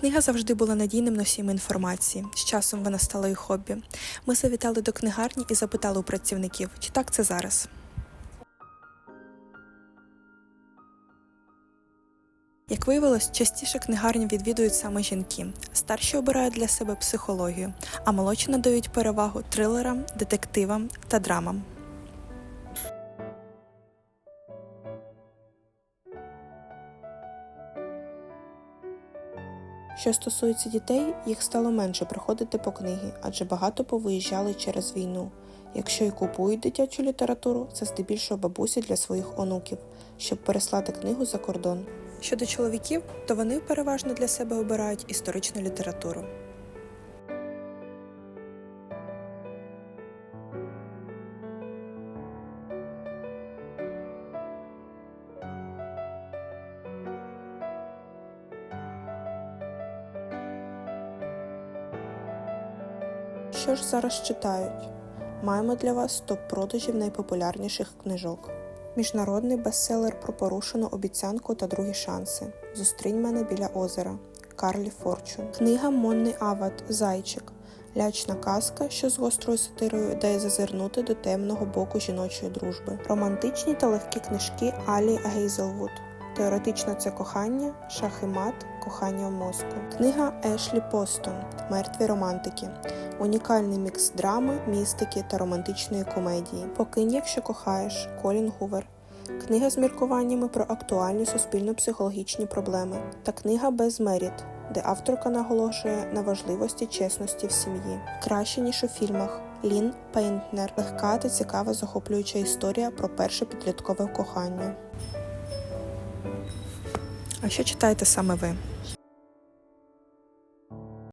Книга завжди була надійним носієм інформації. З часом вона стала і хобі. Ми завітали до книгарні і запитали у працівників, чи так це зараз. Як виявилось, частіше книгарню відвідують саме жінки. Старші обирають для себе психологію, а молодші надають перевагу трилерам, детективам та драмам. Що стосується дітей, їх стало менше приходити по книги, адже багато повиїжджали через війну. Якщо й купують дитячу літературу, це здебільшого бабусі для своїх онуків, щоб переслати книгу за кордон. Щодо чоловіків, то вони переважно для себе обирають історичну літературу. Що ж зараз читають? Маємо для вас топ продажів найпопулярніших книжок. Міжнародний бестселер про порушену обіцянку та другі шанси. Зустрінь мене біля озера. Карлі Форчун. Книга Монний Ават Зайчик. Лячна казка, що з гострою сатирою дає зазирнути до темного боку жіночої дружби. Романтичні та легкі книжки Алі Гейзелвуд. Теоретично це кохання, шах і мат, кохання в мозку. Книга Ешлі Постон Мертві романтики. Унікальний мікс драми, містики та романтичної комедії. Покинь, якщо кохаєш. Колін Гувер. Книга з міркуваннями про актуальні суспільно-психологічні проблеми та книга Без Меріт, де авторка наголошує на важливості чесності в сім'ї. Краще ніж у фільмах. Лін Пейнтнер. Легка та цікава захоплююча історія про перше підліткове кохання. А що читаєте саме ви?